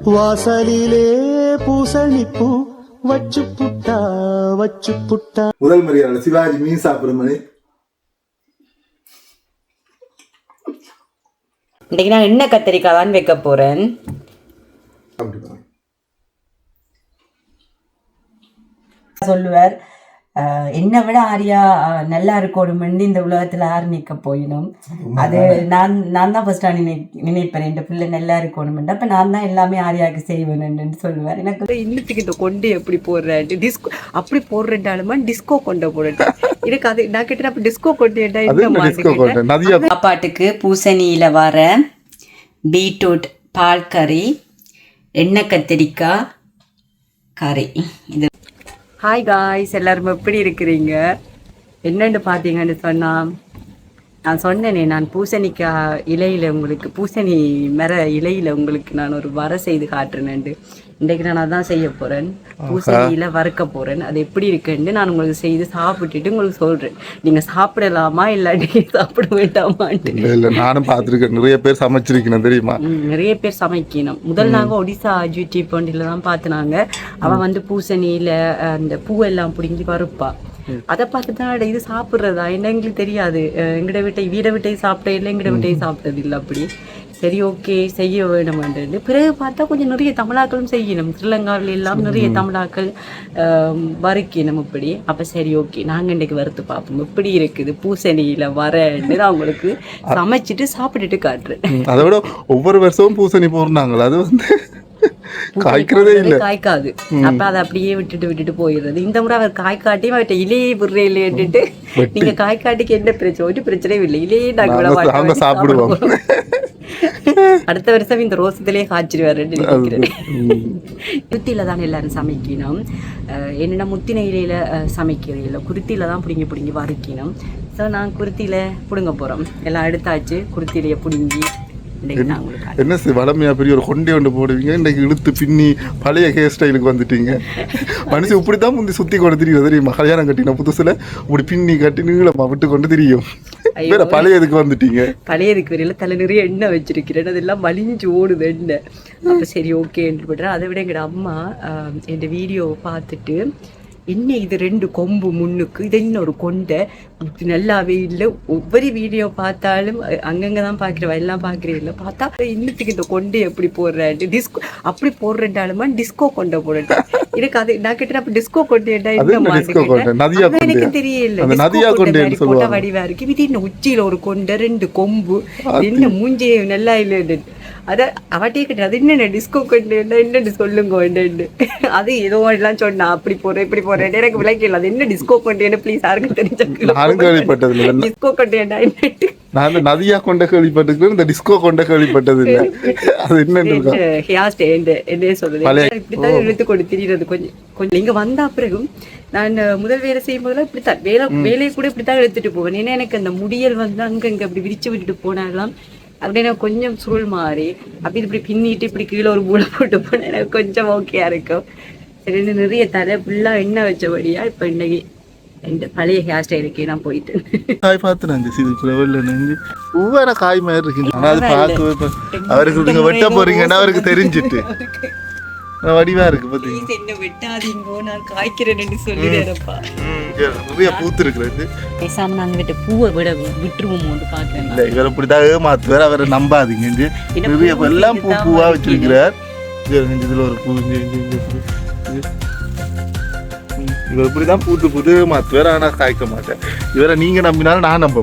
வாசலிலே பூசணிப்பூ வச்சு புட்டா வச்சு புட்டா முதல் மரியாதை சிவாஜி மீன் சாப்பிடுற மாதிரி இன்னைக்கு நான் எண்ணெய் கத்திரிக்காய் தான் வைக்க போறேன் சொல்லுவார் என்னை விட ஆரியா நல்லா இருக்கணும்னு இந்த உலகத்துல யார் நிற்க போயிடும் அது நான் நான் தான் ஃபர்ஸ்ட் நினை நினைப்பேன். என் பிள்ளை நல்லா இருக்கணும்னு அப்ப நான் தான் எல்லாமே ஆரியாவுக்கு செய்வேன்னு சொல்லுவார். எனக்கு இன்னத்துக்கு இந்த கொண்டு எப்படி போடுறேன் டிஸ்கோ அப்படி போடுறேன்டாலுமா டிஸ்கோ கொண்ட போடுறேன். எனக்கு அது நான் கேட்டேன் அப்ப டிஸ்கோ கொண்டு அது என்ன டிஸ்கோ கொண்ட? நதியா சாப்பாட்டுக்கு பூசணியில் வர பீட்ரூட் பால் கறி எண்ணெய் கத்திரிக்காய் கறி. இது ஹாய் காய்ஸ் எல்லாரும் எப்படி இருக்கிறீங்க? என்னன்னு பார்த்தீங்கன்னு சொன்னா நான் சொன்னேனே நான் பூசணிக்காய் இலையில உங்களுக்கு பூசணி மர இலையில உங்களுக்கு நான் ஒரு வர செய்து காட்டுறேன்ண்டு இன்றைக்கு நான் அதான் செய்ய போறேன். பூசணியில வறுக்க போறேன். அது எப்படி இருக்குன்னு நான் உங்களுக்கு செய்து சாப்பிட்டுட்டு உங்களுக்கு சொல்றேன். நீங்க சாப்பிடலாமா இல்லாட்டி சாப்பிட வேண்டாமான்ட்டு. இல்ல நானும் பார்த்திருக்கேன். நிறைய பேர் சமைச்சிருக்கேன் தெரியுமா? நிறைய பேர் சமைக்கணும். முதல் நாங்க ஒடிசா ஜூட்டி பண்டில தான் பார்த்துனாங்க. அவ வந்து பூசணியில அந்த பூவெல்லாம் பிடுங்கி வறுப்பா. அதை பார்த்து தான் இது சாப்பிட்றதா? என்ன எங்களுக்கு தெரியாது. எங்கட வீட்டை வீட விட்டை சாப்பிட்ட இல்லை எங்கட விட்டை சாப்பிட்டது இல்லை அப்படி. சரி ஓகே செய்ய வேணுமென்று பிறகு பார்த்தா கொஞ்சம் நிறைய தமிழாக்களும் செய்யணும். ஸ்ரீலங்காவில் எல்லாம் நிறைய தமிழாக்கள் வறுக்கணும் இப்படி. அப்போ சரி ஓகே நாங்கள் இன்றைக்கு வறுத்து பார்ப்போம். எப்படி இருக்குது பூசணியில் வரேன்னு நான் உங்களுக்கு சமைச்சிட்டு சாப்பிட்டுட்டு காட்டுறேன். அதை விட ஒவ்வொரு வருஷமும் பூசணி போடுறாங்களா அது வந்து காய்க்கிறதே இல்ல. காய்க்காது. அப்ப அதை அப்படியே விட்டுட்டு விட்டுட்டு போயிடுறது. இந்த முறை அவர் காய் காட்டியும் அவர்கிட்ட இலையே விடுறே இல்லைன்னுட்டு நீங்க காய் காட்டிக்கு என்ன பிரச்சனை? ஒரு பிரச்சனையும் இல்லை. இலையே நாங்க விட நாங்க- மாட்டோம், நாங்க சாப்பிடுவோம். அடுத்த வருஷம் இந்த ரோசத்திலே காய்ச்சிருவாருன்னு நினைக்கிறேன். குருத்தியில தான் எல்லாரும் சமைக்கணும். என்னன்னா முத்தின இலையில இல்லை. குருத்தியில தான் பிடுங்கி பிடுங்கி வறுக்கணும். ஸோ நான் குருத்தியில பிடுங்க போறோம். எல்லாம் எடுத்தாச்சு குருத்திலைய பிடுங்கி என்ன வளமையா பெரிய ஒரு கொண்டே ஒன்று போடுவீங்க? இன்னைக்கு இழுத்து பின்னி பழைய ஹேர் ஸ்டைலுக்கு வந்துட்டீங்க. மனுஷன் இப்படித்தான் முந்தி சுத்தி கொண்டு தெரியும் தெரியுமா? கல்யாணம் கட்டின புதுசுல இப்படி பின்னி கட்டி நீளமா விட்டு கொண்டு தெரியும். வேற பழையதுக்கு வந்துட்டீங்க. பழையதுக்கு வரையில தலை நிறைய எண்ணெய் வச்சிருக்கிறேன். அதெல்லாம் வலிஞ்சு ஓடுது எண்ணெய். அப்போ சரி ஓகேன்னு போட்டுறேன் அதை விட எங்களோட அம்மா இந்த வீடியோவை பார்த்துட்டு என்ன இது ரெண்டு கொம்பு முன்னுக்கு? இது என்ன ஒரு கொண்டை. இது நல்லாவே இல்லை. ஒவ்வொரு வீடியோ பார்த்தாலும் அங்கங்க தான் பார்க்குறவா? எல்லாம் இல்லை. பார்த்தா இன்னத்துக்கு இந்த கொண்டை எப்படி போடுறேன் டிஸ்கோ அப்படி போடுறேன்டாலுமா டிஸ்கோ கொண்டை போடுறேன் எனக்கு அது நான் கேட்டேன் அப்போ டிஸ்கோ கொண்டேன்டா எனக்கு? தெரியல. போட்டா. வடிவா இருக்கு. இது என்ன உச்சியில ஒரு கொண்டை ரெண்டு கொம்பு. என்ன மூஞ்சி நல்லா இல்லைன்னு. அத அவட்டே கிட்ட அது என்ன டிஸ்கோ கொண்டு என்ன சொல்லுங்க கொண்டு அது ஏதோ எல்லாம் சொன்னா அப்படி போறேன் இப்படி போறேன் எனக்கு விளக்கல அது என்ன டிஸ்கோ கொண்டு ப்ளீஸ் யாருக்கு நானும் கேள்விப்பட்டது இல்லை டிஸ்கோ கொண்டு என்னட்டு நான் நதியா கொண்ட கேள்விப்பட்டிருக்கேன் இந்த டிஸ்கோ கொண்ட கேள்விப்பட்டது இல்லை அது என்னன்னு ஸ்டேண்ட் என்ன சொல்றது? இப்படித்தான் இழுத்து கொண்டு திரிகிறது கொஞ்சம் கொஞ்சம் இங்க வந்த பிறகும் நான் முதல் வேலை செய்யும் போதெல்லாம் இப்படித்தான். வேலை வேலையை கூட இப்படித்தான் எடுத்துட்டு போவேன். ஏன்னா எனக்கு அந்த முடியல் வந்து அங்க இங்க அப்படி விரிச்சு விட்டுட்டு போனாலாம். அப்படின்னா கொஞ்சம் சுருள் மாறி அப்படி இப்படி பின்னிட்டு இப்படி கீழே ஒரு மூளை போட்டு போனா எனக்கு கொஞ்சம் ஓகேயா இருக்கும். சரி நிறைய தலை ஃபுல்லாக எண்ணெய் வச்சபடியா இப்போ இன்னைக்கு இந்த பழைய ஹேர் ஸ்டைலுக்கே நான் போயிட்டு. காய் பார்த்து நான் சிறு லெவலில் நெஞ்சு. ஒவ்வொரு காய் மாதிரி இருக்கு. ஆனால் அது அவருக்கு நீங்க வெட்ட போறீங்கன்னா அவருக்கு தெரிஞ்சிட்டு. வடிவா இருக்கு பார்த்தீங்க ப்ளீஸ் என்ன வெட்டாதீங்கோ நான் காய்க்கிறேன்னு சொல்லிடுறப்பா நிறைய பூத்து இருக்கிறது பேசாம நாங்க விட்டு பூவை விட விட்டுருவோமோன்னு பாக்குறேன் இல்ல இவர் இப்படிதான் ஏமாத்துவார் அவரை நம்பாதீங்க நிறைய பூ எல்லாம் பூ பூவா. வச்சிருக்கிறார். இதுல ஒரு பூ இவர் இப்படிதான் பூத்து பூத்து ஏமாத்துவார் ஆனா காய்க்க மாட்டேன் இவரை நீங்க நம்பினாலும் நான் நம்ப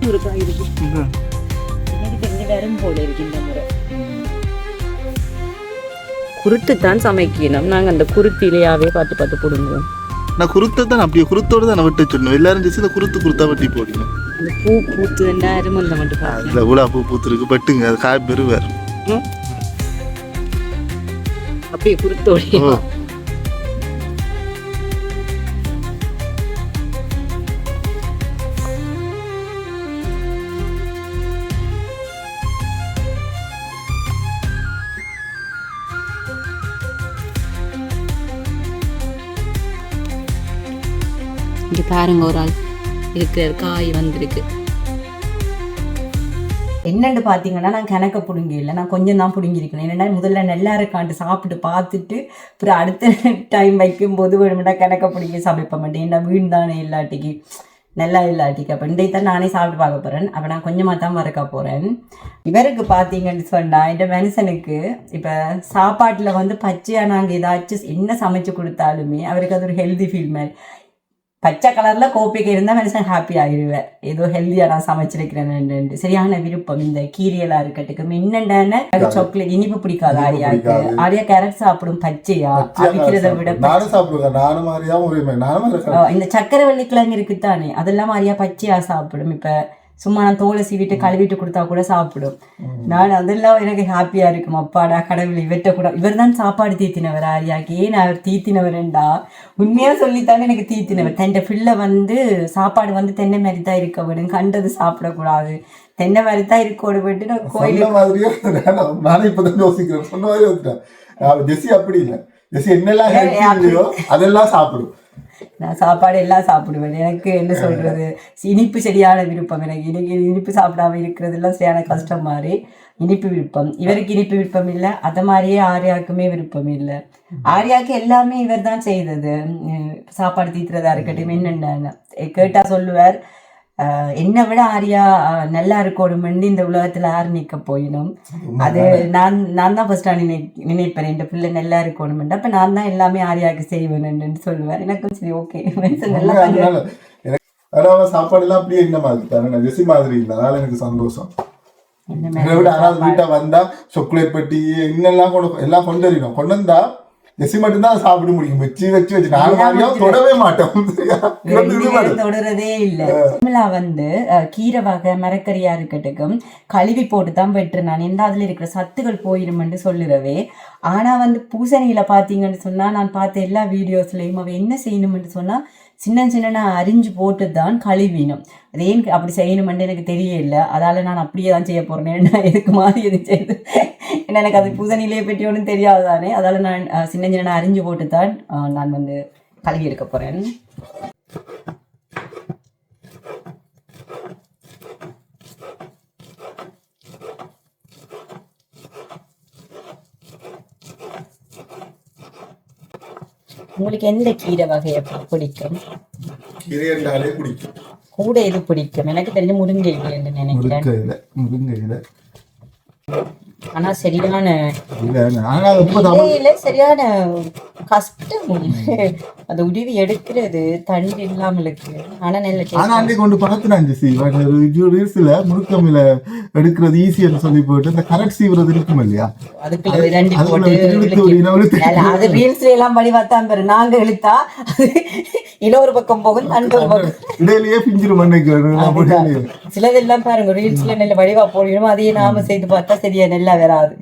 போல இருக்கு இந்த முறை. குருத்து தான் சமைக்கணும். நாங்க அந்த குருத்திலேயாவே பார்த்து பார்த்து போடுவோம். நான் குருத்தை தான் அப்படியே குருத்தோட தான் வெட்ட சொன்னேன் எல்லாரும் சேர்த்து இந்த குருத்து குருத்தா வெட்டி போடணும் அந்த பூ பூத்து ரெண்டாயிரம் அந்த மட்டும் அதுல உலா பூ பூத்துருக்கு. பட்டுங்க அது காய் பெறுவார். அப்படியே குருத்தோட பாருங்க ஒரு ஆள். இருக்கிற காய் வந்திருக்கு. என்னென்னு பார்த்தீங்கன்னா நான் கணக்க பிடுங்கி இல்லை நான் கொஞ்சம் தான் பிடுங்கியிருக்கேன். என்னென்னா முதல்ல நல்லா இருக்கான்ட்டு சாப்பிட்டு பார்த்துட்டு அப்புறம் அடுத்த டைம் வைக்கும்போது வேணுமெண்டா கணக்க பிடிங்கி சமைப்ப மாட்டேன் என்ன வீண் தானே இல்லாட்டிக்கு. நல்லா இல்லாட்டிக்கு. அப்போ இன்றைக்கு தான் நானே சாப்பிட்டு பார்க்க போகிறேன் அப்போ நான் கொஞ்சமாக தான் மறக்க போகிறேன் இவருக்கு பார்த்தீங்கன்னு சொன்னால் இந்த மனுஷனுக்கு இப்போ சாப்பாட்டில் வந்து பச்சையாக நாங்கள் ஏதாச்சும் என்ன சமைச்சு கொடுத்தாலுமே அவருக்கு அது ஒரு ஹெல்தி ஃபீல் மாதிரி. பச்சை கலரில் கோப்பிக்கு இருந்தால் மனுஷன் ஹாப்பி ஆகிடுவேன் ஏதோ ஹெல்த்தியாக நான் சமைச்சிருக்கிறேன் சரியான விருப்பம். இந்த கீரியலாக இருக்கட்டுக்கு. என்னென்ன சாக்லேட் இனிப்பு பிடிக்காது ஆரியாவுக்கு ஆரியா கேரட் சாப்பிடும் பச்சையா? அவிக்கிறத விட நானும் இந்த சக்கரவள்ளி கிழங்கு இருக்குத்தானே அதெல்லாம் மாதிரியா பச்சையா சாப்பிடும். இப்ப சும்மா நான் தோலை சீவிட்டு கழுவிட்டு கொடுத்தா கூட சாப்பிடும். நான் அதெல்லாம் எனக்கு ஹாப்பியா இருக்கும். அப்பாடா கடவுள் இவர்கிட்ட கூட. இவர் தான் சாப்பாடு தீத்தினவர் ஆரியாக்கு ஏன் அவர் தீத்தினவர்ண்டா உண்மையா சொல்லித்தானே எனக்கு தீத்தினவர் தன் பிள்ளை வந்து சாப்பாடு வந்து தென்னை மாதிரி தான் இருக்க வேணும் கண்டது சாப்பிடக்கூடாது. தென்னை மாதிரி தான் இருக்கோடு போயிட்டு நான் சொன்ன மாதிரியே நானும் இப்பதான் யோசிக்கிறேன். சொன்ன மாதிரி அப்படி இல்லை. ஜெசி என்னெல்லாம் அதெல்லாம் சாப்பிடும். நான் சாப்பாடு எல்லாம் சாப்பிடுவேன். எனக்கு என்ன சொல்றது? இனிப்பு சரியான விருப்பம். எனக்கு இனி இனிப்பு சாப்பிடாம இருக்கிறதெல்லாம் சரியான கஷ்டம் மாதிரி. இனிப்பு விருப்பம். இவருக்கு இனிப்பு விருப்பம் இல்லை. அத மாதிரியே ஆர்யாவுக்குமே விருப்பம் இல்லை. ஆர்யாவுக்கு எல்லாமே இவர் தான் செய்தது சாப்பாடு தீத்துறதா இருக்கட்டும் என்னென்ன கேட்டா சொல்லுவார் என்னை விட ஆர்யா நல்லா இருக்கணும்னு இந்த உலகத்துல யார் நிக்க போயிடும் அது நான் நான் தான் ஃபர்ஸ்ட் நினை நினைப்பேன். இந்த பிள்ளை நல்லா இருக்கணும்னு. அப்ப நான் தான் எல்லாமே ஆர்யாவுக்கு செய்வேன்னு சொல்லுவேன். எனக்கும் சரி ஓகே நல்லா சாப்பாடு எல்லாம் அப்படியே இந்த மாதிரி தானே. ஜெசி மாதிரி இல்லை. அதனால எனக்கு சந்தோஷம். என்ன என்னை விட யாராவது வீட்டை வந்தா சாக்லேட் பெட்டி இன்னெல்லாம் கொண்டு எல்லாம் கொண்டு வரணும். கொண்டு வந்தா ஜெசி மட்டும்தான் சாப்பிட முடியும். வச்சு வச்சு வச்சு. நாலு மாதிரியும் தொடவே மாட்டோம். தொடரதே இல்ல சிம்லா வந்து கீரை வகை மரக்கறியா இருக்கட்டும் கழுவி போட்டு தான் வெட்டுறேன். நான் எந்த அதுல இருக்கிற சத்துகள் போயிருமென்று சொல்லுறவே. ஆனா வந்து பூசணியில பாத்தீங்கன்னு சொன்னா நான் பார்த்த எல்லா வீடியோஸ்லயும் அவ என்ன செய்யணும்னு சொன்னா சின்ன சின்ன அரிஞ்சு போட்டு தான் கழுவினும் அது ஏன் அப்படி செய்யணுமென்று எனக்கு தெரியல அதால நான் அப்படியே தான் செய்ய போறேன் நான் எதுக்கு மாதிரி எது செய்து? ஏன்னா எனக்கு அது பூசணியிலே பற்றி ஒன்றும் தெரியாது தானே அதால நான் சின்ன சின்ன அரிஞ்சு போட்டு தான் நான் வந்து கழுவி எடுக்க போறேன். உங்களுக்கு எந்த கீரை வகையை பி- பிடிக்கும்? கீரை என்றாலே பிடிக்கும். கூட எது பிடிக்கும்? எனக்கு தெரிஞ்ச முருங்கை என்று நினைக்கிறேன். முருங்கையில ஆனா சரியான சரியான கஷ்டம் அது உதவி எடுக்கிறது தண்ணி ஆனா நல்ல ஆனா. அன்றைக்கு கொண்டு பார்த்துனான் ஜெசி ரீல்ஸ்ல முறுக்கமில எடுக்கிறது ஈஸின்னு சொல்லி போட்டு இந்த கரெக்ட் சீவுறது இருக்கும் இல்லையா? அதுக்குள்ள ரெண்டு போட்டு அது ரீல்ஸ்ல எல்லாம் படி பார்த்தா பாரு. நாங்க இழுத்தா இன்னொரு பக்கம் போகும் தண்டு பக்கம். இடையிலேயே பிஞ்சிரும் சிலதெல்லாம் பாருங்க ரீல்ஸ்ல நல்ல வடிவா போடணும் அதையே நாம செய்து பார்த்தா சரியா நல்லா வராது.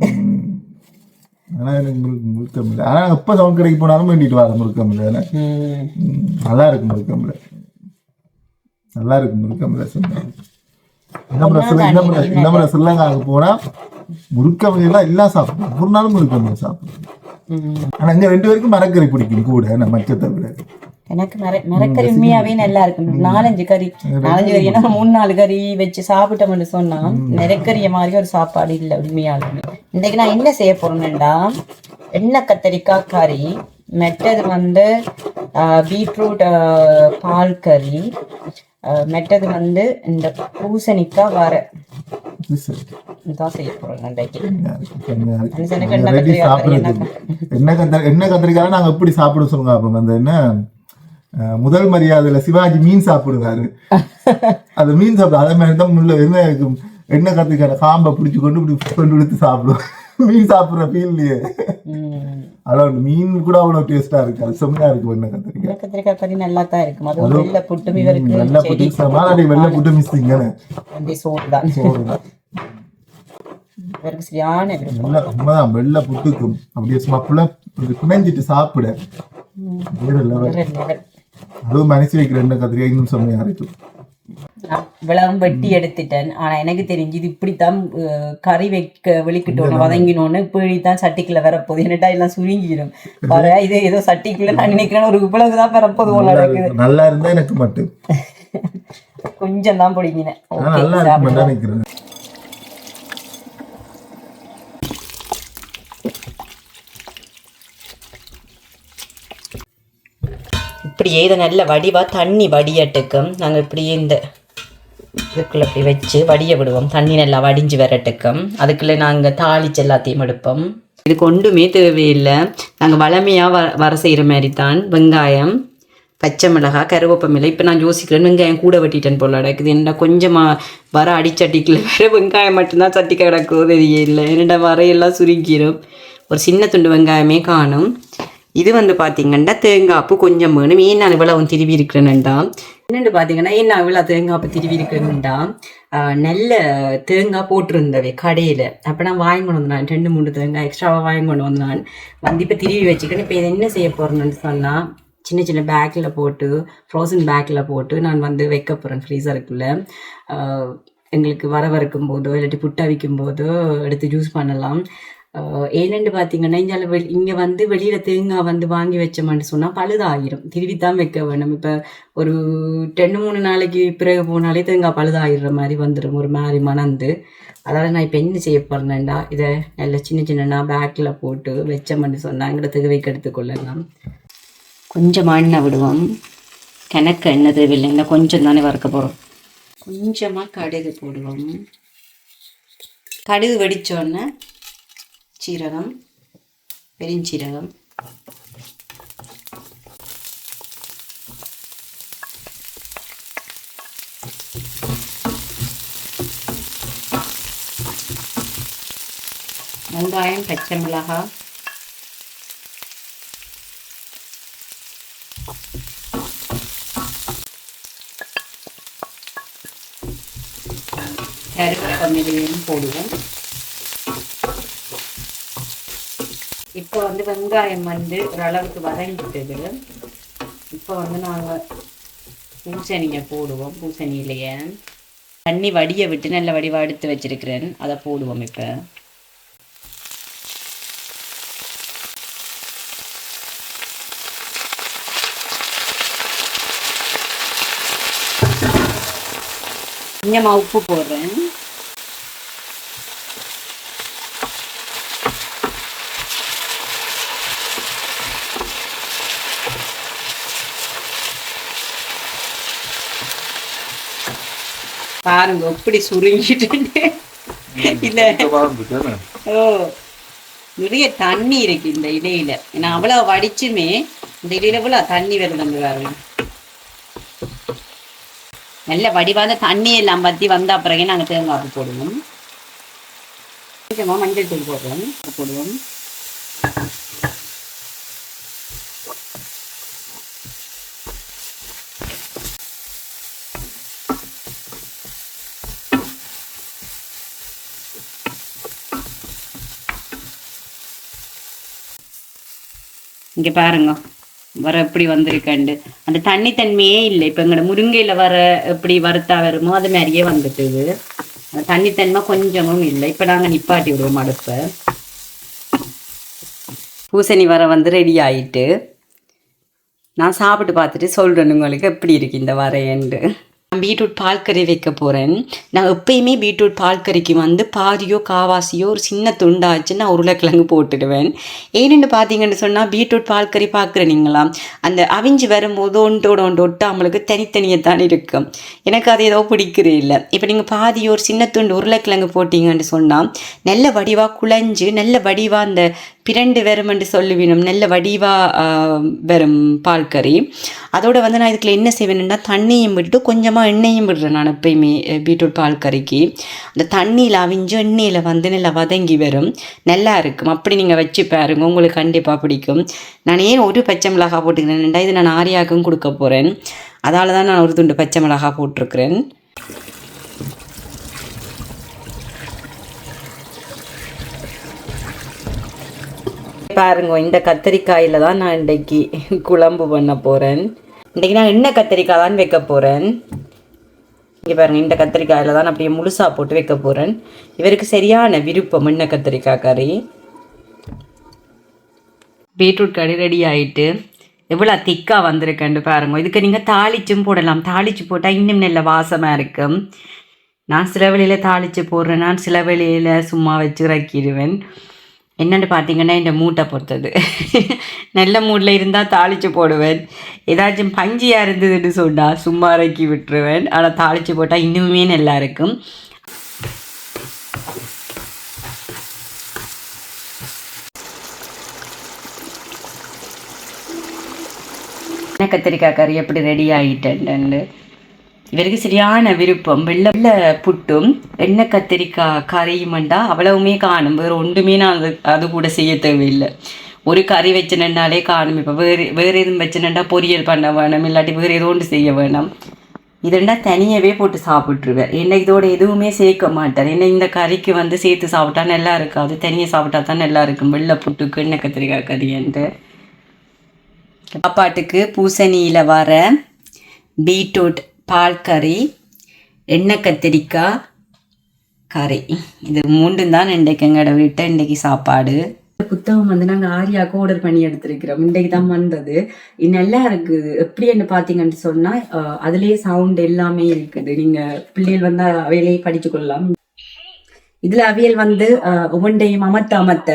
ஆனா எனக்கு முறுக்கு முறுக்கம் இல்லை. ஆனா எப்ப சவுண்ட் கடைக்கு போனாலும் வேண்டிட்டு வர முறுக்கம் இல்லை. நல்லா இருக்கு முறுக்கம் இல்லை. நல்லா இருக்கு முறுக்கம் இல்லை சொன்னாங்க இந்த முறை சில இந்த முறை இந்த முறை ஸ்ரீலங்காவுக்கு போனா முறுக்கம் எல்லாம் எல்லாம் சாப்பிடும் ஒரு நாளும் முறுக்கம் சாப்பிடும் ம். ஆனா இங்க ரெண்டு பேருக்கும் மரக்கறி பிடிக்கும் கூட மச்சத்தை விட. எனக்கு மர மரக்கறி உண்மையாவே நல்லா இருக்கும் நாலஞ்சு கறி. நாலஞ்சு கறி. ஏன்னா மூணு நாலு கறி வச்சு சாப்பிட்டோம்னு சொன்னா நிறக்கறிய மாதிரி ஒரு சாப்பாடு இல்லை உண்மையாலுமே. இன்னைக்கு நான் என்ன செய்ய போறேன்டா எண்ணெய் கத்தரிக்காய் கறி மெட்டது வந்து பீட்ரூட் பால் கறி மெட்டது வந்து இந்த பூசணிக்காய் வர. ready கத்திரிக்காய் நாங்க எப்படி சாப்பிட சொல்லுங்க அப்ப அந்த என்ன? முதல் மரியாதையில சிவாஜி மீன் சாப்பிடுவாரு. அந்த மீன் சாப்பிடு அதே மாதிரி தான் முள்ள என்ன இருக்கும் எண்ணெய் கத்திரிக்காய் காம்பை பிடிச்சு கொண்டு இப்படி கொண்டு எடுத்து சாப்பிடுவோம் மீன் சாப்பிடுற ஃபீல்லையே. அவ்வளோ மீன் கூட அவ்வளவு டேஸ்டா இருக்கு அது செம்மையா இருக்கு எண்ணெய் கத்திரிக்காய். கத்திரிக்காய் கறி நல்லா தான் இருக்கும். அதுவும் வெள்ளை புட்டும் இவருக்கு வெள்ளை புட்டு சமாளி வெள்ளை புட்டு மிஸ்ஸிங்கன்னு அப்படி சோறு தான் இவருக்கு சரியான விருப்பம் உண்மை- உண்மைதான். வெள்ளை புட்டுக்கும் அப்படியே சும்மா ஃபுல்லா பிணைஞ்சிட்டு சாப்பிட. வேற level. அதுவும் மனசு வைக்கிற எண்ணெய் கத்திரிக்காய் இன்னும் செம்மையா இருக்கும் விளவும் வெட்டி எடுத்துட்டேன். ஆனா எனக்கு தெரிஞ்சு இது இப்படித்தான் கறி வைக்க வெளிக்கிட்டோன்னு வதங்கினோன்னு இப்படித்தான் சட்டிக்குள்ள வரப்போகுது. என்னட்டா எல்லாம் சுருங்கிடும் வர இது ஏதோ சட்டிக்குள்ள நான் நினைக்கிறேன் ஒரு இவ்வளவு தான் போல இருக்குது. நல்லா இருந்தா எனக்கு மட்டும். கொஞ்சம் தான் பிடிங்கினேன் ஆனா நல்லா இருக்கும் நினைக்கிறேன் இப்படியே இதை நல்ல வடிவாக தண்ணி வடியட்டுக்கும் நாங்கள் இப்படியே இந்த இதுக்குள்ளே இப்படி வச்சு வடிய விடுவோம். தண்ணி நல்லா வடிஞ்சு வரட்டுக்கும் அதுக்குள்ளே நாங்கள் தாளிச்சு எல்லாத்தையும் எடுப்போம். இதுக்கு ஒன்றுமே தேவையில்லை. நாங்கள் வளமையாக வ வர செய்கிற மாதிரி தான் வெங்காயம் பச்சை மிளகாய் கருவேப்பமில்லை இப்போ நான் யோசிக்கிறேன் வெங்காயம் கூட வெட்டிட்டேன் போல கிடக்குது. என்னடா கொஞ்சமாக வர அடிச்சட்டிக்குள்ள வேறு வெங்காயம் மட்டும்தான் சட்டி கிடக்கோ தெரியல. என்னடா வரையெல்லாம் சுருங்கிடும் ஒரு சின்ன துண்டு வெங்காயமே காணும். இது வந்து பார்த்தீங்கன்னா தேங்காய்ப்பு கொஞ்சம் வேணும். ஏன் நான் இவ்வளவு திருவி இருக்கிறேன்டா என்னென்னு பார்த்தீங்கன்னா ஏன் நான் இவ்வளோ தேங்காய்ப்பு திருவி இருக்கிறேன்டா நல்ல தேங்காய் போட்டிருந்தவை கடையில். அப்போ நான் வாங்கி கொண்டு வந்தான். ரெண்டு மூணு தேங்காய் எக்ஸ்ட்ராவாக வாங்கி கொண்டு வந்தான். வந்து இப்போ திருவி வச்சுக்கணும் இப்போ இதை என்ன செய்ய போகிறேன்னு சொன்னால் சின்ன சின்ன பேக்கில் போட்டு ஃப்ரோசன் பேக்கில் போட்டு நான் வந்து வைக்க போகிறேன் ஃப்ரீசருக்குள்ளே எங்களுக்கு வரவறுக்கும் போதோ இல்லாட்டி புட்டா விற்கும் போதோ எடுத்து ஜூஸ் பண்ணலாம். ஏனென்று பார்த்தீங்கன்னா இங்கே வெளி இங்கே வந்து வெளியில் தேங்காய் வந்து வாங்கி வச்சோம்னு சொன்னால் பழுதாயிரும். திருவி தான் வைக்க வேணும். இப்போ ஒரு ரெண்டு மூணு நாளைக்கு பிறகு போனாலே தேங்காய் பழுதாயிடுற மாதிரி வந்துடும் ஒரு மாதிரி மணந்து. அதாவது நான் இப்போ என்ன செய்ய போகிறேன்டா இதை நல்ல சின்ன சின்னனா பேக்கில் போட்டு வச்சோம்னு சொன்னால் எங்கிட்ட திகவைக்கு எடுத்துக்கொள்ளலாம் கொஞ்சமாக எண்ணெய் விடுவோம். கிணக்கு எண்ணெய் தேவையில்லை. கொஞ்சம் தானே வறுக்க போகிறோம் கொஞ்சமாக கடுகு போடுவோம். கடுகு வெடித்தோடனே சீரகம் பெருஞ்சீரகம். வெங்காயம் பச்சை மிளகாய் கருப்பு கருவேப்பமிலையும் போடுவோம். இப்போ வந்து வெங்காயம் வந்து ஓரளவுக்கு வதங்கிட்டது. இப்போ வந்து நாங்கள் பூசணியை போடுவோம். பூசணியிலையே தண்ணி வடியை விட்டு நல்ல வடிவா எடுத்து வச்சிருக்கிறேன். அதை போடுவோம் இப்போ. கொஞ்சமாக உப்பு போடுறேன். பாருங்க எப்படி சுருங்கிட்டு இல்ல. ஓ நிறைய தண்ணி இருக்கு இந்த இலையில. நான் அவ்வளவு வடிச்சுமே இந்த இலையில போல தண்ணி வருது பாருங்க. நல்ல வடிவாத தண்ணி எல்லாம் பத்தி வந்த பிறகு நாங்க தேங்காய் போடுவோம். மஞ்சள் தூள் போடுவோம். போடுவோம். இங்க பாருங்க. வர எப்படி வந்திருக்கண்டு அந்த தண்ணி தன்மையே இல்லை. இப்போ எங்களோட முருங்கையில வர எப்படி வறுத்தா வருமோ அது மாதிரியே வந்துட்டுது. அந்த தண்ணி தன்மை கொஞ்சமும் இல்லை. இப்போ நாங்கள் நிப்பாட்டி விடுவோம் அடுப்பை. பூசணி வர வந்து ரெடி ஆயிட்டு. நான் சாப்பிட்டு பார்த்துட்டு சொல்கிறேன் உங்களுக்கு எப்படி இருக்கு இந்த வரையண்டு நான் பீட்ரூட் பால் கறி வைக்க போகிறேன் நான் எப்பயுமே பீட்ரூட் பால் கறிக்கு வந்து பாதியோ காவாசியோ ஒரு சின்ன துண்டாச்சு நான் உருளைக்கிழங்கு போட்டுடுவேன். ஏன்னு பார்த்தீங்கன்னு சொன்னால் பீட்ரூட் பால் கறி பார்க்குறீங்களா? அந்த அவிஞ்சு வரும்போது ஒன்றோட ஒன்று ஒட்டாமலுக்கு தனித்தனியாக தான் இருக்கும். எனக்கு அது ஏதோ பிடிக்கிறே இல்லை. இப்போ நீங்கள் பாதி ஒரு சின்ன துண்டு உருளைக்கிழங்கு போட்டிங்கன்னு சொன்னால் நல்ல வடிவாக குழஞ்சு நல்ல வடிவாக அந்த பிரண்டு வருமென்று சொல்லுவினும் நல்ல வடிவாக வரும் பால் கறி. அதோட வந்து நான் இதுக்குள்ள என்ன செய்வேன்னா தண்ணியும் விட்டு கொஞ்சமாக எண்ணெயும் விடுறேன் நான் எப்பயுமே பீட்ரூட் பால் கறிக்கு. அந்த தண்ணியில் அவிஞ்சு எண்ணெயில் வந்து நல்லா வதங்கி வரும். நல்லா இருக்கும். அப்படி நீங்கள் வச்சு பாருங்க. உங்களுக்கு கண்டிப்பாக பிடிக்கும். நான் ஏன் ஒரு பச்சை மிளகா போட்டுக்கிறேன்டா இது நான் ஆரியாக்கும் கொடுக்க போகிறேன் அதால தான் நான் ஒரு துண்டு பச்சை மிளகா போட்டிருக்கிறேன். பாருங்க இந்த கத்திரிக்காயில் தான் நான் இன்றைக்கு குழம்பு பண்ண போகிறேன் இன்றைக்கி நான் என்ன கத்திரிக்காய் தான் வைக்க போகிறேன் இங்கே பாருங்கள் இந்த கத்திரிக்காயில் தான் அப்படியே முழுசாக போட்டு வைக்க போகிறேன் இவருக்கு சரியான விருப்பம் என்ன கத்திரிக்காய் கறி? பீட்ரூட் கறி ரெடி ஆயிட்டு எவ்வளோ திக்காக வந்திருக்கேன்னு பாருங்க. இதுக்கு நீங்கள் தாளிச்சும் போடலாம். தாளிச்சு போட்டால் இன்னும் நல்ல வாசமாக இருக்கும். நான் சில வேளையில் தாளித்து போடுறேன். நான் சில வேளையில் சும்மா வச்சு இறக்கிடுவேன். என்னென்னு பார்த்தீங்கன்னா இந்த மூட்டை பொறுத்தது. நல்ல மூடில் இருந்தால் தாளித்து போடுவேன். ஏதாச்சும் பஞ்சியாக இருந்ததுன்னு சொன்னால் சும்மா இறக்கி விட்டுருவேன். ஆனால் தாளித்து போட்டால் இன்னுமே நல்லா இருக்கும். கத்திரிக்காய் கறி எப்படி ரெடி ஆகிட்டேன் இவருக்கு சரியான விருப்பம். வெள்ளை வெள்ளை புட்டும் எண்ணெய் கத்திரிக்காய் கறியுமண்டா அவ்வளவுமே காணும். வேறு ஒன்றுமே நான் அது அது கூட செய்ய தேவையில்லை. ஒரு கறி வச்சுனேன்னாலே காணும். இப்போ வேறு வேறு எதுவும் வச்சுனேன்டா பொரியல் பண்ண வேணும். இல்லாட்டி வேறு ஏதோ ஒன்று செய்ய வேணும். இதெண்டா தனியாகவே போட்டு சாப்பிட்ருவேன் என்ன இதோட எதுவுமே சேர்க்க மாட்டேன் என்ன இந்த கறிக்கு வந்து சேர்த்து சாப்பிட்டா நல்லா இருக்காது. தனியாக சாப்பிட்டா தான் நல்லா இருக்கும். வெள்ளை புட்டுக்கு எண்ணெய் கத்திரிக்காய் கறின்ட்டு சாப்பாட்டுக்கு பூசணியில் வர பீட்ரூட் பால் கறி எண்ணெய் கத்திரிக்காய் கறி. இது மூண்டும் தான் இன்றைக்கு எங்களோட வீட்டை இன்றைக்கு சாப்பாடு. புத்தகம் வந்து நாங்கள் ஆரியாவுக்கு ஆர்டர் பண்ணி எடுத்திருக்கிறோம். இன்றைக்கு தான் வந்தது. இது நல்லா இருக்குது. எப்படி என்ன பார்த்தீங்கன்னு சொன்னால் அதுலேயே சவுண்ட் எல்லாமே இருக்குது. நீங்கள் பிள்ளைகள் வந்து அவையிலேயே படித்து கொள்ளலாம். இதில் அவியல் வந்து அஹ், ஒவ்வொன்றையும் அமர்த்த அமர்த்த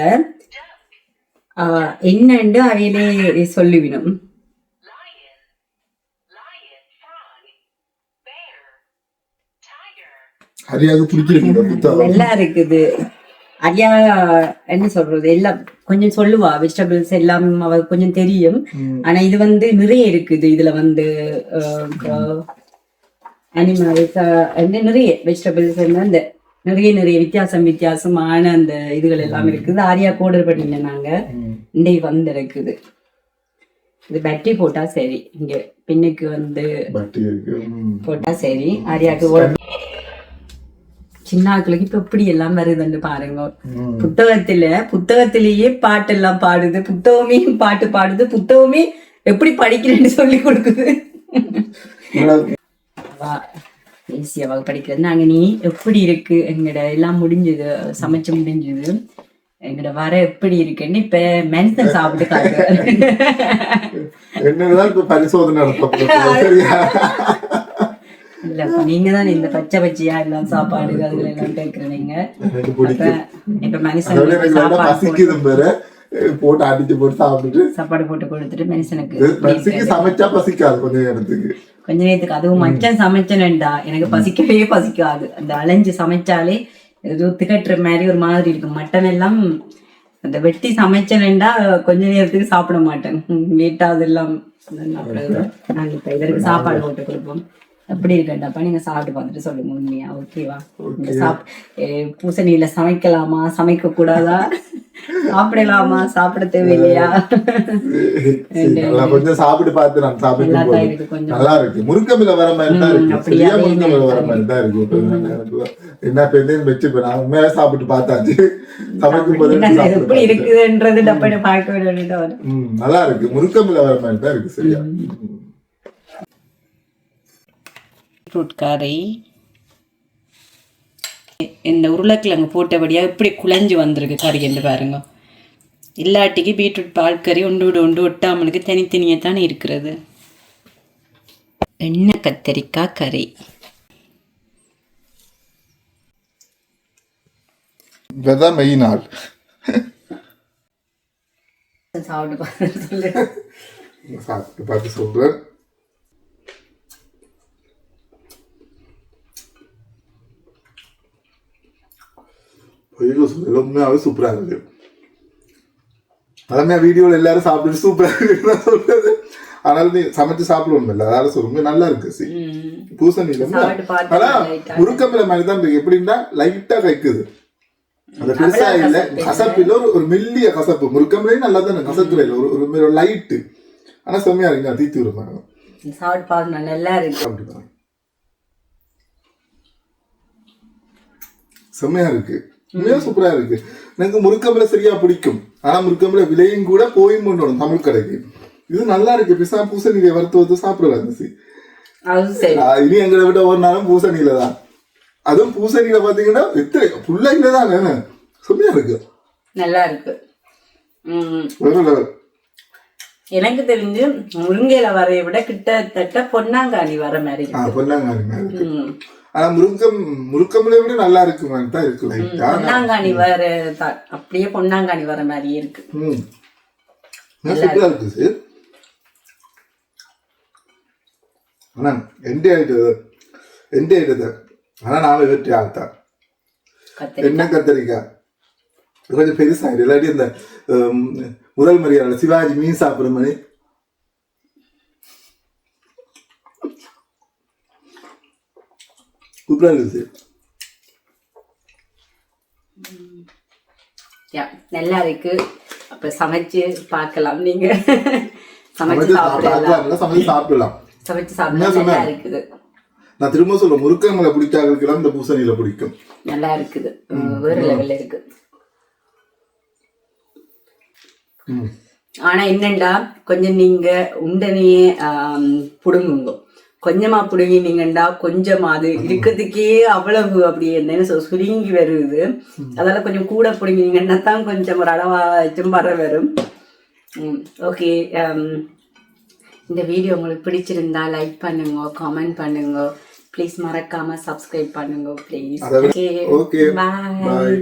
ஆஹ் என்னண்டு அவையிலே சொல்லுவினும். பிடிக்கிறீங்க புத்தகம். நல்லா இருக்குது. ஐயா என்ன சொல்றது? எல்லாம் கொஞ்சம் சொல்லுவா வெஜிடபிள்ஸ் எல்லாம் அவ கொஞ்சம் தெரியும். ஆனா இது வந்து நிறைய இருக்குது. இதுல வந்து அனிமல்ஸ் நிறைய வெஜிடபிள்ஸ் அந்த நிறைய நிறைய வித்தியாசம் வித்தியாசமான அந்த இதுகள் எல்லாம் இருக்குது. ஆரியா கோடர் பண்ணிங்க நாங்க. இன்றைக்கு வந்து இருக்குது இது பேட்டரி போட்டா சரி. இங்க பின்னுக்கு வந்து. போட்டா சரி. ஆரியாக்கு ஓட சின்ன ஆக்களுக்கு இப்ப எப்படி எல்லாம் வருதுன்னு பாருங்க. புத்தகத்துல புத்தகத்திலேயே பாட்டெல்லாம் பாடுது. புத்தகமே பாட்டு பாடுது. புத்தகமே எப்படி படிக்கிறேன்னு சொல்லி கொடுக்குது. அவ படிக்கிறது. நாங்க நீ எப்படி இருக்கு? எங்கட எல்லாம் முடிஞ்சது சமைச்சு முடிஞ்சது. எங்கட வர எப்படி இருக்குன்னு இப்ப மென்சன் சாப்பிட்டு என்னதான் பரிசோதனை இல்ல நீங்க தான் இந்த பச்சை பச்சையா எல்லாம் சாப்பாடு அதுல எல்லாம் கேக்குறீங்க இப்ப நல்லா சாப்பாடு போட்டு- பசிக்குது பேரு. போட்டு அடிச்சு போட்டு சாப்பிட்டுட்டு. சாப்பாடு போட்டு கொடுத்துட்டு மனுஷனுக்கு பசிக்கு சமைச்சா பசிக்காது கொஞ்ச நேரத்துக்கு. கொஞ்ச நேரத்துக்கு. அதுவும் மச்சன் சமைச்சனேன்டா. எனக்கு பசிக்கவே பசிக்காது. அந்த அலைஞ்சு சமைச்சாலே ஏதோ திகட்டுற மாதிரி ஒரு மாதிரி இருக்கும். மட்டன் எல்லாம் அந்த வெட்டி சமைச்சனேன்டா கொஞ்ச நேரத்துக்கு சாப்பிட மாட்டேன். லேட்டா அதெல்லாம். நாங்க இப்ப இதற்கு சாப்பாடு போட்டு கொடுப்போம். எப்படி இருக்கேன்டாப்பா நீங்க சாப்பிட்டு பார்த்துட்டு சொல்லுங்க உண்மையா ஓகேவா? சாப் பூசணியில சமைக்கலாமா சமைக்க கூடாதா சாப்பிடலாமா சாப்பிட தேவையில்லையா? கொஞ்சம் சாப்பிட்டு பார்த்து நான் சாப்பிட்டு நல்லா இருக்கு கொஞ்சம். நல்லா இருக்கு. முருங்கமில வர மாதிரி தான் இருக்கு. முருங்கமில வர மாதிரி தான் இருக்கு. என்ன பேருந்து வச்சு நான் உண்மையா சாப்பிட்டு பார்த்தாச்சு. சமைக்கும் போது எப்படி. இருக்குதுன்றது டப்பனை பார்க்க நல்லா இருக்கு. முருங்கமில வர மாதிரி தான் இருக்கு. சரியா. பீட்ரூட் கறி இந்த உருளைக்கிழங்கு போட்டபடியா இப்படி குழஞ்சு வந்திருக்கு கறி என்று பாருங்க. இல்லாட்டிக்கு பீட்ரூட் பால் கறி ஒன்று விட ஒன்று ஒட்டாமலுக்கு தனித்தனியாக தானே இருக்கிறது. எண்ணெய் கத்தரிக்காய் கறி. இப்பதான் மெயின் ஆள். சாப்பிட்டு பார்த்து சொல்லு. சாப்பிட்டு பார்த்து சொல்றேன். பொய்யோ சொல்ல உண்மையாவே சூப்பரா இருக்கு அதமே வீடியோல எல்லாரும் சாப்பிட்டு சூப்பரா இருக்குன்னு சொல்றது. ஆனால் நீ சமைச்சு சாப்பிடுவோம் இல்ல அதனால சொல்லுங்க நல்லா இருக்கு சி சாப்பிட்டு பார்த்து ஆனா. முருக்கம்பில மாதிரி தான் இருக்கு. எப்படின்னா லைட்டா கைக்குது அந்த பெருசா இல்ல. கசப்பு இல்ல. ஒரு ஒரு மெல்லிய கசப்பு. முருக்கம்பிலையும் நல்லா தானே கசக்குற இல்ல. ஒரு ஒரு லைட்டு ஆனா செம்மையா இருக்கு. நான் தீத்து விடுப்பாங்க சாப்பிட்டு பார்க்கணும் நல்லா இருக்கு. அப்படி செம்மையா இருக்கு. உண்மையா சூப்பரா இருக்கு. எனக்கு முருக்கம்பல சரியா பிடிக்கும். ஆனா முருக்கம்பல விலையும் கூட போயும் பண்ணணும் தமிழ் கடைக்கு. இது நல்லா இருக்கு. பிசா பூசணியை வறுத்து வந்து சாப்பிடலாம் சி அது சரி. இனி எங்களை விட ஒரு நாளும் பூசணியில தான். அதுவும் பூசணியில பாத்தீங்கன்னா எத்தனை புள்ளைங்கள தான் செம்மையா இருக்கு. நல்லா இருக்கு. எனக்கு தெரிஞ்சு முருங்கையில வரைய விட கிட்டத்தட்ட பொன்னாங்கானி வர மாதிரி ஆ மாதிரி. ஆனா முருக்கம் முருக்கம்ல விட நல்லா இருக்கு மாதிரி தான் இருக்கு லைட்டா வர அப்படியே பொன்னாங்கானி வர மாதிரியே இருக்கு. ம். சூப்பரா இருக்கு. சார் ஆனா எந்த ஆயிட்டது எந்த ஆயிட்டது ஆனா நாம வெற்றி ஆள்தான் என்ன கத்தரிக்காய்? கொஞ்சம் பெருசாயிடு இல்லாட்டி இந்த முதல் மரியாதை சிவாஜி மீன் சாப்பிடுற மாதிரி சூப்பரா இருக்குது நல்லா இருக்கு. அப்ப சமைச்சு பார்க்கலாம் நீங்க. சமைச்சு சாப்பிடலாம். சமைச்சு சாப்பிடலாம். சமைச்சு சாப்பிடலாம். இருக்குது. நான் திரும்ப சொல்ல முருக்கங்களை பிடிச்சாங்களுக்கெல்லாம் இந்த பூசணியில பிடிக்கும். நல்லா இருக்குது. வேறு லெவல்ல இருக்கு. ஆனா என்னண்டா கொஞ்சம் நீங்க உண்டனையே புடுங்குங்க. கொஞ்சமா புடுங்கினீங்கண்டா கொஞ்சமா அது இருக்கிறதுக்கே அவ்வளவு அப்படி என்ன சொல் சுருங்கி வருது. அதெல்லாம் கொஞ்சம் கூட புடுங்கினீங்கன்னா தான் கொஞ்சம் ஒரு அளவா வச்சும் வர வரும். ஓகே இந்த வீடியோ உங்களுக்கு பிடிச்சிருந்தா லைக் பண்ணுங்க கமெண்ட் பண்ணுங்க. ப்ளீஸ் மறக்காம சப்ஸ்கிரைப் பண்ணுங்க ப்ளீஸ் ஓகே. பாய்.